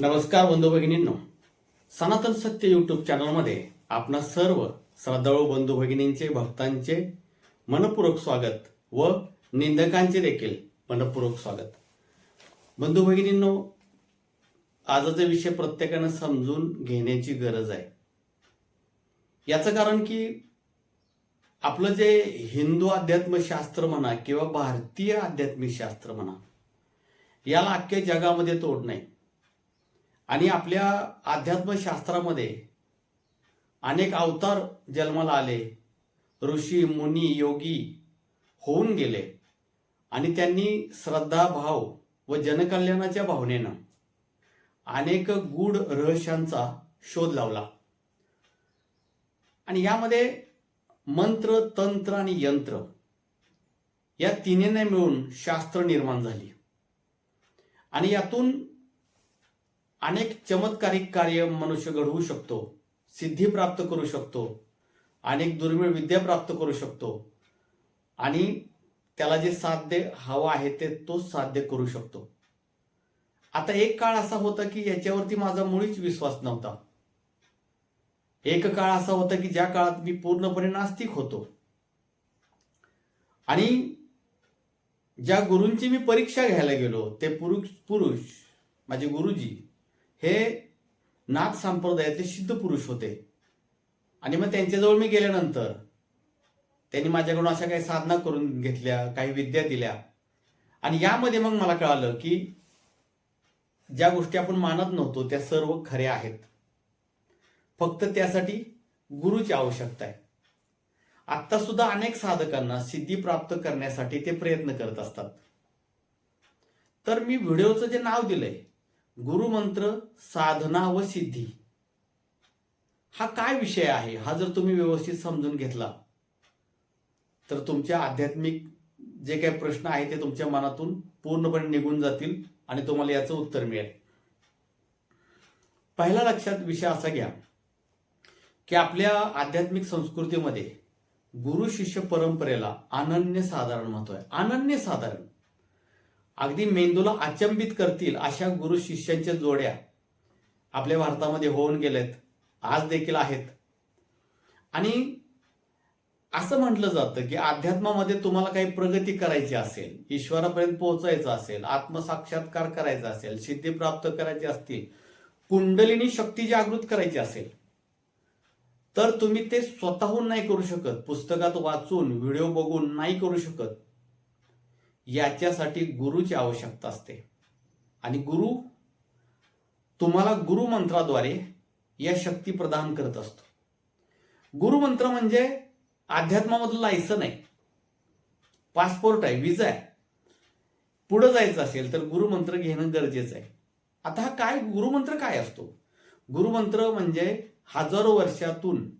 नमस्कार बंधू भगिनींनो. सनातन सत्य यूट्यूब चॅनलमध्ये आपणा सर्व श्रद्धाळू बंधू भगिनींचे भक्तांचे मनपूर्वक स्वागत व निंदकांचे देखील मनपूर्वक स्वागत. बंधू भगिनींनो आजचा विषय प्रत्येकानं समजून घेण्याची गरज आहे. याचं कारण की आपलं जे हिंदू अध्यात्मशास्त्र म्हणा किंवा भारतीय आध्यात्मिक शास्त्र म्हणा याला अख्ख्या जगामध्ये तोड नाही. आणि आपल्या अध्यात्मशास्त्रामध्ये अनेक अवतार जन्माला आले. ऋषी मुनी योगी होऊन गेले. आणि त्यांनी श्रद्धाभाव व जनकल्याणाच्या भावनेनं अनेक गूढ रहस्यांचा शोध लावला. आणि यामध्ये मंत्र तंत्र आणि यंत्र या तिन्हीने मिळून शास्त्र निर्माण झाली. आणि यातून अनेक चमत्कारिक कार्य मनुष्य घडवू शकतो सिद्धी प्राप्त करू शकतो अनेक दुर्मिळ विद्या प्राप्त करू शकतो. आणि त्याला जे साध्य हवं आहे ते तो साध्य करू शकतो. आता एक काळ असा होता की याच्यावरती माझा मुळीच विश्वास नव्हता. एक काळ असा होता की ज्या काळात मी पूर्णपणे नास्तिक होतो. आणि ज्या गुरूंची मी परीक्षा घ्यायला गेलो ते पुरुष पुरुष माझे गुरुजी हे नाथ संप्रदायातले सिद्ध पुरुष होते. आणि मग त्यांच्याजवळ मी गेल्यानंतर त्यांनी माझ्याकडून अशा काही साधना करून घेतल्या काही विद्या दिल्या. आणि यामध्ये मग मला कळालं की ज्या गोष्टी आपण मानत नव्हतो त्या सर्व खऱ्या आहेत. फक्त त्यासाठी गुरुची आवश्यकता आहे. आत्ता सुद्धा अनेक साधकांना सिद्धी प्राप्त करण्यासाठी ते प्रयत्न करत असतात. तर मी व्हिडिओचं जे नाव दिलंय गुरुमंत्र साधना व सिद्धी. हा काय विषय आहे? हा जर तुम्ही व्यवस्थित समजून घेतला तर तुमच्या आध्यात्मिक जे काही प्रश्न आहे ते तुमच्या मनातून पूर्णपणे निघून जातील आणि तुम्हाला याचं उत्तर मिळेल. पहिला लक्षात विषय असा घ्या की आपल्या आध्यात्मिक संस्कृतीमध्ये गुरु शिष्य परंपरेला अनन्य साधारण महत्त्व आहे. अनन्य साधारण अगदी मेंदूला अचंबित करतील अशा गुरु शिष्यांच्या जोड्या आपल्या भारतामध्ये होऊन गेलेत. आज देखील आहेत. आणि असं म्हटलं जातं की अध्यात्मामध्ये तुम्हाला काही प्रगती करायची असेल ईश्वरापर्यंत पोहोचायचं असेल आत्मसाक्षात्कार करायचा असेल सिद्धी प्राप्त करायची असतील कुंडलिनी शक्ती जागृत करायची असेल तर तुम्ही ते स्वतःहून नाही करू शकत. पुस्तकात वाचून व्हिडिओ बघून नाही करू शकत. याच्यासाठी गुरुची आवश्यकता असते. आणि गुरु तुम्हाला गुरुमंत्राद्वारे या शक्ती प्रदान करत असतो. गुरुमंत्र म्हणजे अध्यात्मामधलं लायसन आहे. पासपोर्ट आहे विजा आहे. पुढं जायचं असेल तर गुरुमंत्र घेणं गरजेचं आहे. आता हा काय गुरुमंत्र काय असतो? गुरुमंत्र म्हणजे हजारो वर्षातून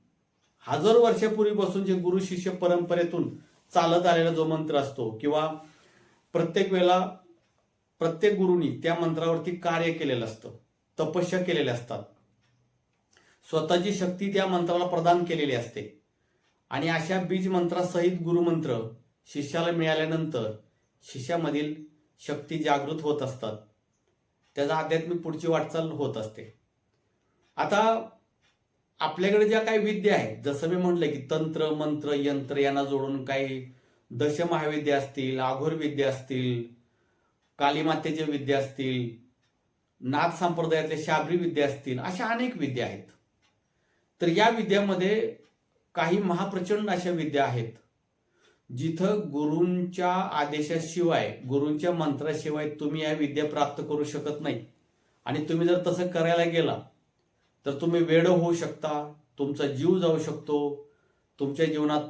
हजारो वर्षापूर्वीपासून जे गुरु शिष्य परंपरेतून चालत आलेला जो मंत्र असतो किंवा प्रत्येक वेळेला प्रत्येक गुरुनी त्या मंत्रावरती कार्य केलेलं असतं तपस्या केलेल्या असतात. स्वतःची शक्ती त्या मंत्राला प्रदान केलेली असते. आणि अशा बीज मंत्रासहित गुरुमंत्र शिष्याला मिळाल्यानंतर शिष्यामधील शक्ती जागृत होत असतात. त्याचा आध्यात्मिक पुढची वाटचाल होत असते. आता आपल्याकडे ज्या काही विद्या आहेत जसं मी म्हटलं की तंत्र मंत्र यंत्र यांना जोडून काही दशमहाविद्या असतील आघोर विद्या असतील कालीमातेच्या विद्या असतील नाथ संप्रदायातल्या शाबरी विद्या असतील अशा अनेक विद्या आहेत. तर या विद्यामध्ये काही महाप्रचंड अशा विद्या आहेत जिथं गुरूंच्या आदेशाशिवाय गुरूंच्या मंत्राशिवाय तुम्ही या विद्या प्राप्त करू शकत नाही. आणि तुम्ही जर तसं करायला गेला तर तुम्ही वेड होऊ शकता तुमचा जीव जाऊ शकतो तुमच्या जीवनात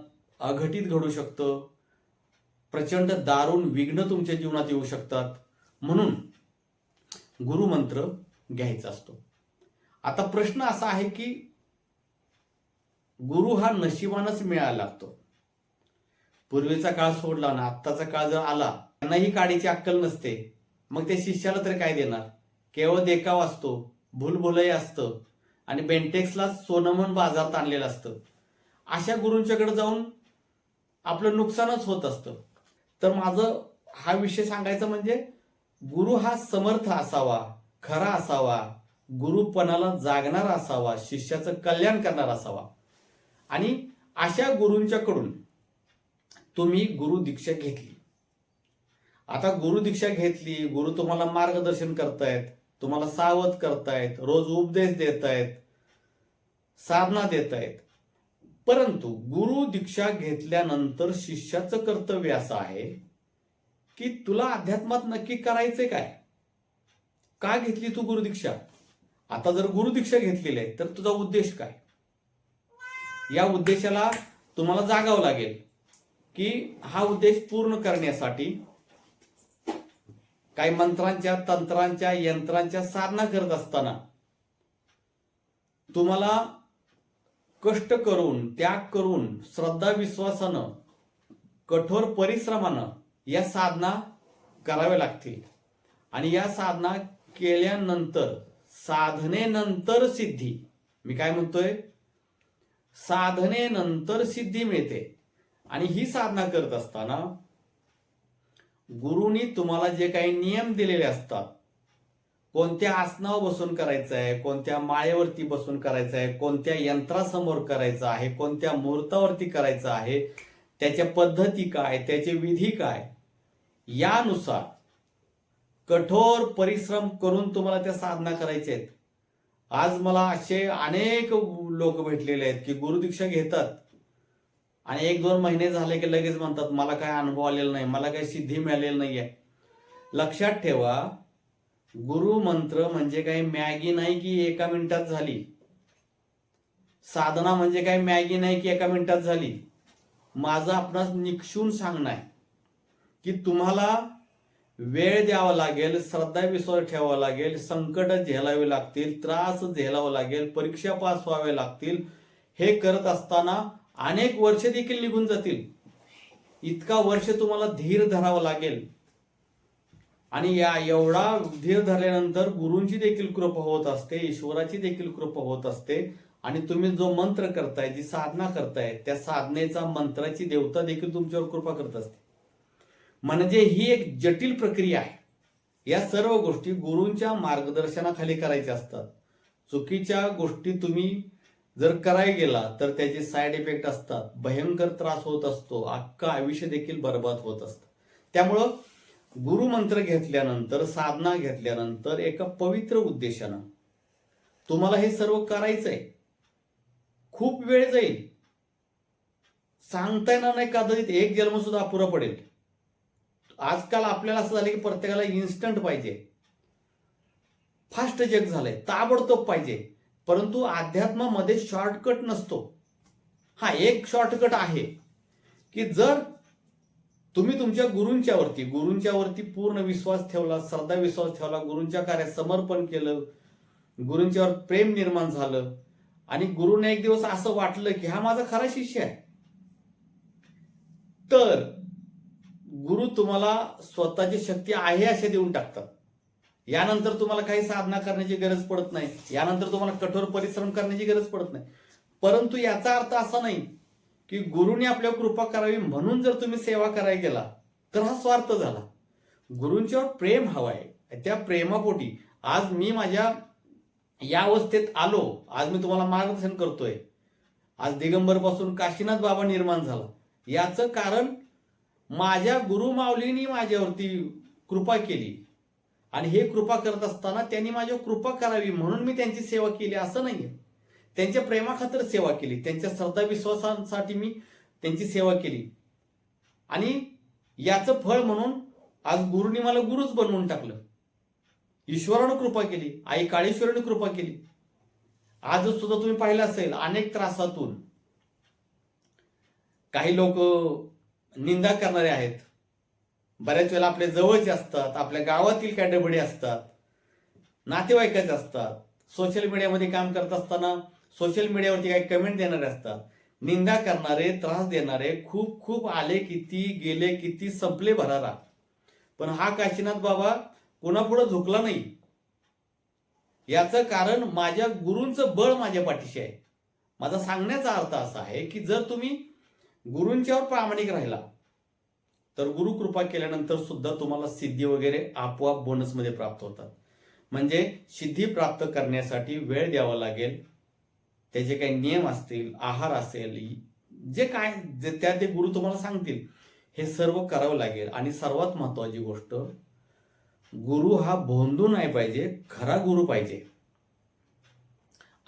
अघटित घडू शकतं. प्रचंड दारुण विघ्न तुमच्या जीवनात येऊ शकतात. म्हणून गुरुमंत्र घ्यायचा असतो. आता प्रश्न असा आहे की गुरु हा नशिबानच मिळायला लागतो. पूर्वीचा काळ सोडला ना आत्ताचा काळ जर आला त्यांनाही काडीची अक्कल नसते. मग त्या शिष्याला तरी काय देणार? केवळ देखाव असतो भूलभुलही असतं आणि बेंटेक्सला सोनमन बाजारात आणलेलं असतं. अशा गुरूंच्याकडे जाऊन आपलं नुकसानच होत असतं. तर माझं हा विषय सांगायचा म्हणजे गुरु हा समर्थ असावा खरा असावा गुरुपणाला जागणारा असावा शिष्याचं कल्याण करणारा असावा. आणि अशा गुरूंच्याकडून तुम्ही गुरु दीक्षा घेतली. आता गुरु दीक्षा घेतली गुरु तुम्हाला मार्गदर्शन करतायत तुम्हाला सावध करतायत रोज उपदेश देत आहेत साधना देत आहेत परंतु गुरु दीक्षा घेतल्यानंतर शिष्याचं कर्तव्य असं आहे की तुला अध्यात्मात नक्की करायचंय काय? का घेतली तू गुरुदीक्षा आता जर गुरुदीक्षा घेतलेली आहे तर तुझा उद्देश काय? या उद्देशाला तुम्हाला जागावं लागेल की हा उद्देश पूर्ण करण्यासाठी काही मंत्रांच्या तंत्रांच्या यंत्रांच्या साधना करत असताना तुम्हाला कष्ट करून त्याग करून श्रद्धा विश्वासानं कठोर परिश्रमानं या साधना कराव्या लागतील. आणि या साधना केल्यानंतर साधनेनंतर सिद्धी. मी काय म्हणतोय? साधनेनंतर सिद्धी मिळते. आणि ही साधना करत असताना गुरुनी तुम्हाला जे काही नियम दिलेले असतात कोणत्या आसनावर बसून करायचं आहे कोणत्या माळेवरती बसून करायचं आहे कोणत्या यंत्रासमोर करायचं आहे कोणत्या मुहूर्तावरती करायचं आहे त्याच्या पद्धती काय त्याचे विधी काय यानुसार कठोर परिश्रम करून तुम्हाला त्या साधना करायच्या आहेत. आज मला असे अनेक लोक भेटलेले आहेत की गुरुदीक्षा घेतात आणि एक दोन महिने झाले की लगेच म्हणतात मला काय अनुभव आलेला नाही मला काही सिद्धी मिळालेली नाही आहे लक्षात ठेवा गुरु मंत्र म्हणजे काही मॅगी नाही की एका मिनिटात झाली. साधना म्हणजे काही मॅगी नाही की एका मिनिटात झाली. माझं आपणास निक्षून सांगणं आहे की तुम्हाला वेळ द्यावा लागेल श्रद्धा विश्वास ठेवावा लागेल संकट झेलावे लागतील त्रास झेलावा लागेल परीक्षा पास व्हावे लागतील. हे करत असताना अनेक वर्ष देखील निघून जातील. इतका वर्ष तुम्हाला धीर धरावा लागेल. आणि या एवढा धीर धरल्यानंतर गुरूंची देखील कृपा होत असते ईश्वराची देखील कृपा होत असते. आणि तुम्ही जो मंत्र करताय जी साधना करताय त्या साधनेचा मंत्राची देवता देखील तुमच्यावर कृपा करत असते. म्हणजे ही एक जटिल प्रक्रिया आहे. या सर्व गोष्टी गुरूंच्या मार्गदर्शनाखाली करायच्या असतात. चुकीच्या गोष्टी तुम्ही जर करायला गेला तर त्याचे साईड इफेक्ट असतात. भयंकर त्रास होत असतो. अख्खा आयुष्य देखील बर्बाद होत असतं. त्यामुळं गुरुमंत्र घेतल्यानंतर साधना घेतल्यानंतर एका पवित्र उद्देशानं तुम्हाला हे सर्व करायचंय. खूप वेळ जाईल. सांगता येणार नाही कदाचित. एक जन्म सुद्धा अपुरा पडेल. आजकाल आपल्याला असं झालं की प्रत्येकाला इन्स्टंट पाहिजे. फास्ट जग झालंय. ताबडतोब पाहिजे. परंतु अध्यात्मामध्ये शॉर्टकट नसतो. हा एक शॉर्टकट आहे की जर तुम्ही तुमच्या गुरूंच्या वरती गुरूंच्या वरती पूर्ण विश्वास ठेवला श्रद्धा विश्वास ठेवला गुरूंच्या कार्यात समर्पण केलं गुरूंच्यावर प्रेम निर्माण झालं आणि गुरुने एक दिवस असं वाटलं की हा माझा खरा शिष्य आहे. तर गुरु तुम्हाला स्वतःची शक्ती आहे असे देऊन टाकतात. यानंतर तुम्हाला काही साधना करण्याची गरज पडत नाही. यानंतर तुम्हाला कठोर परिश्रम करण्याची गरज पडत नाही. परंतु याचा अर्थ असा नाही की गुरुने आपल्या कृपा करावी म्हणून जर तुम्ही सेवा करायला गेला तर हा स्वार्थ झाला. गुरूंच्यावर प्रेम हवाय त्या प्रेमापोटी आज मी माझ्या या अवस्थेत आलो आज मी तुम्हाला मार्गदर्शन करतोय. आज दिगंबरपासून काशीनाथ बाबा निर्माण झाला. याचं कारण माझ्या गुरु माऊलींनी माझ्यावरती कृपा केली. आणि हे कृपा करत असताना त्यांनी माझ्यावर कृपा करावी म्हणून मी त्यांची सेवा केली असं नाहीये. त्यांच्या प्रेमाखातर सेवा केली. त्यांच्या श्रद्धा विश्वासांसाठी मी त्यांची सेवा केली. आणि याचं फळ म्हणून आज गुरुनी मला गुरुच बनवून टाकलं. ईश्वरानं कृपा केली. आई काळेश्वराने कृपा केली. आज सुद्धा तुम्ही पाहिलं असेल अनेक त्रासातून. काही लोक निंदा करणारे आहेत. बऱ्याच वेळेला आपल्या जवळचे असतात आपल्या गावातील कॅटेगरी असतात नातेवाईकाचे असतात. सोशल मीडियामध्ये काम करत असताना सोशल मीडियावरती काही कमेंट देणारे असतात. निंदा करणारे त्रास देणारे खूप खूप आले किती गेले किती संपले भरारा. पण हा काशीनाथ बाबा कोणापुढे झुकला नाही. याचं कारण माझ्या गुरूंचं बळ माझ्या पाठीशी आहे. माझा सांगण्याचा अर्थ असा आहे की जर तुम्ही गुरूंच्यावर प्रामाणिक राहिला तर गुरु कृपा केल्यानंतर सुद्धा तुम्हाला सिद्धी वगैरे आपोआप बोनसमध्ये प्राप्त होतात. म्हणजे सिद्धी प्राप्त करण्यासाठी वेळ द्यावा लागेल. त्याचे काही नियम असतील आहार असेल जे काय जे त्या ते गुरु तुम्हाला सांगतील हे सर्व करावं लागेल. आणि सर्वात महत्वाची गोष्ट गुरु हा भोंदू नाही पाहिजे खरा गुरु पाहिजे.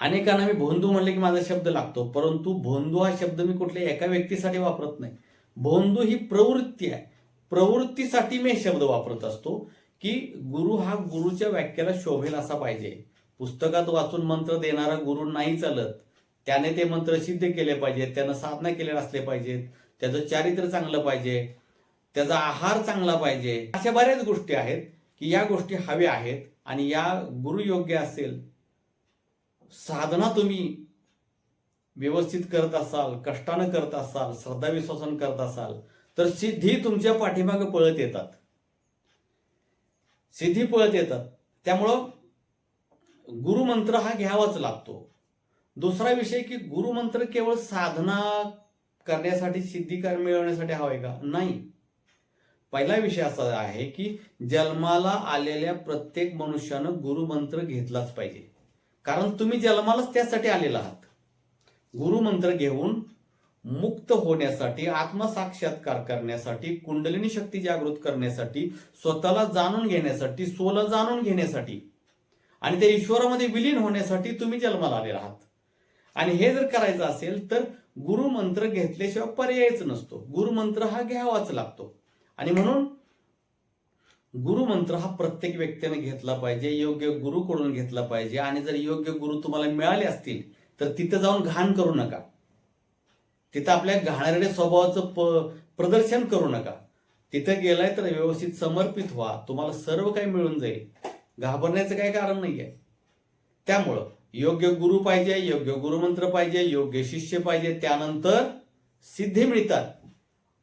अनेकांना मी भोंदू म्हणले की माझा शब्द लागतो परंतु भोंदू हा शब्द मी कुठल्या एका व्यक्तीसाठी वापरत नाही. भोंदू ही प्रवृत्ती आहे. प्रवृत्तीसाठी मी शब्द वापरत असतो की गुरु हा गुरुच्या व्याख्याला शोभेल असा पाहिजे. पुस्तकात वाचून मंत्र देणारा गुरु नाही चालत. त्याने ते मंत्र सिद्ध केले पाहिजेत त्यानं साधना केलेले असले पाहिजेत त्याचं चारित्र्य चांगलं पाहिजे त्याचा आहार चांगला पाहिजे. अशा बऱ्याच गोष्टी आहेत की या गोष्टी हव्या आहेत आणि या गुरु योग्य असेल. साधना तुम्ही व्यवस्थित करत असाल कष्टानं करत असाल श्रद्धा विश्वासन करत असाल तर सिद्धी तुमच्या पाठीमागे पळत येतात. सिद्धी पळत येतात. त्यामुळं गुरुमंत्र हा घ्यावाच लागतो. दुसरा विषय की गुरुमंत्र केवळ साधना करण्यासाठी सिद्धी कर मिळवण्यासाठी हवाय का? नाही. पहिला विषय असा आहे की जन्माला आलेल्या प्रत्येक मनुष्यानं गुरुमंत्र घेतलाच पाहिजे. कारण तुम्ही जन्मालाच त्यासाठी आलेला आहात. गुरुमंत्र घेऊन मुक्त होण्यासाठी आत्मसाक्षात्कार करण्यासाठी कुंडलिनी शक्ती जागृत करण्यासाठी स्वतःला जाणून घेण्यासाठी स्वला जाणून घेण्यासाठी आणि त्या ईश्वरामध्ये विलीन होण्यासाठी तुम्ही जन्माला आले आहात. आणि हे जर करायचं असेल तर गुरुमंत्र घेतल्याशिवाय पर्यायच नसतो. गुरुमंत्र हा घ्यावाच लागतो. आणि म्हणून गुरुमंत्र हा प्रत्येक व्यक्तीने घेतला पाहिजे योग्य गुरुकडून घेतला पाहिजे. आणि जर योग्य गुरु तुम्हाला मिळाले असतील तर तिथं जाऊन घाण करू नका. तिथं आपल्या घाणेरड्या स्वभावाचं प प्रदर्शन करू नका. तिथं गेलाय तर व्यवस्थित समर्पित व्हा. तुम्हाला सर्व काही मिळून जाईल. घाबरण्याचं काही कारण नाही आहे त्यामुळं योग्य गुरु पाहिजे योग्य गुरुमंत्र पाहिजे योग्य शिष्य पाहिजे त्यानंतर सिद्धी मिळतात.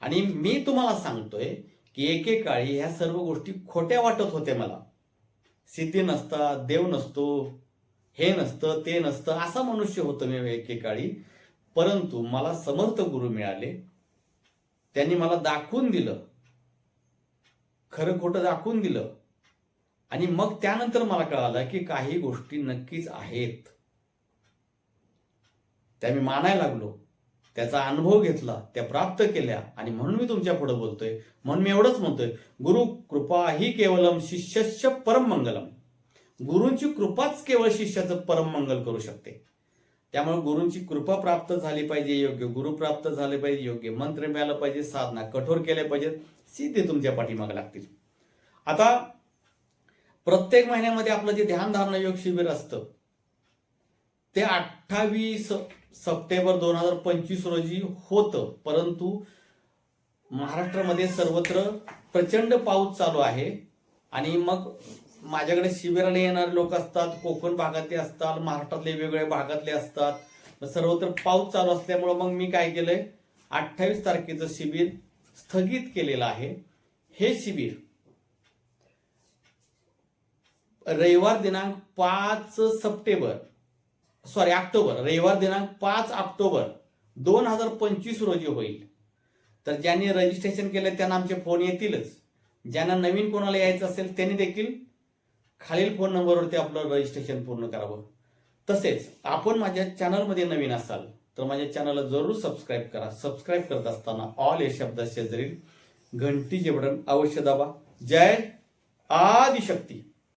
आणि मी तुम्हाला सांगतोय की एकेकाळी ह्या सर्व गोष्टी खोट्या वाटत होत्या मला. सिद्धी नसतात देव नसतो हे नसतं ते नसतं असा मनुष्य होतो मी एकेकाळी. परंतु मला समर्थ गुरु मिळाले. त्यांनी मला दाखवून दिलं. खरं खोटं दाखवून दिलं. आणि मग त्यानंतर मला कळालं की काही गोष्टी नक्कीच आहेत. त्या मी मानायला लागलो. त्याचा अनुभव घेतला त्या प्राप्त केल्या आणि म्हणून मी तुमच्यापुढे बोलतोय. म्हणून मी एवढंच म्हणतोय गुरु कृपा ही केवलम शिष्यस्य परम मंगलम. गुरूंची कृपाच केवळ शिष्याचं परम मंगल करू शकते. त्यामुळे गुरूंची कृपा प्राप्त झाली पाहिजे योग्य गुरु प्राप्त झाले पाहिजे योग्य मंत्र मिळालं पाहिजे साधना कठोर केल्या पाहिजेत सिद्धे तुमच्या पाठीमागे लागतील. आता प्रत्येक महिन्यामध्ये आपलं जे ध्यानधारणा योग शिबिर असतं ते अठ्ठावीस सप्टेंबर दोन हजार पंचवीस रोजी होतं. परंतु महाराष्ट्रामध्ये सर्वत्र प्रचंड पाऊस चालू आहे आणि मग माझ्याकडे शिबिराला येणारे लोक असतात कोकण भागातले असतात महाराष्ट्रातले वेगवेगळ्या भागातले असतात. सर्वत्र पाऊस चालू असल्यामुळं मग मी काय केलंय अठ्ठावीस तारखेचं शिबिर स्थगित केलेलं आहे. हे शिबिर रविवार दिनांक पाच सप्टेंबर सॉरी ऑक्टोबर. रविवार दिनांक पाच ऑक्टोबर दोन हजार पंचवीस रोजी होईल. तर ज्यांनी रजिस्ट्रेशन केलं त्यांना आमचे फोन येतीलच. ज्यांना नवीन कोणाला यायचं असेल त्यांनी देखील खालील फोन नंबरवरती आपलं रजिस्ट्रेशन पूर्ण करावं. तसेच आपण माझ्या चॅनलमध्ये नवीन असाल तर माझ्या चॅनलला जरूर सबस्क्राईब करा. सबस्क्राईब करत असताना ऑल या शब्द शेजारील घंटी बटन अवश्य दाबा. जय आदिशक्ती!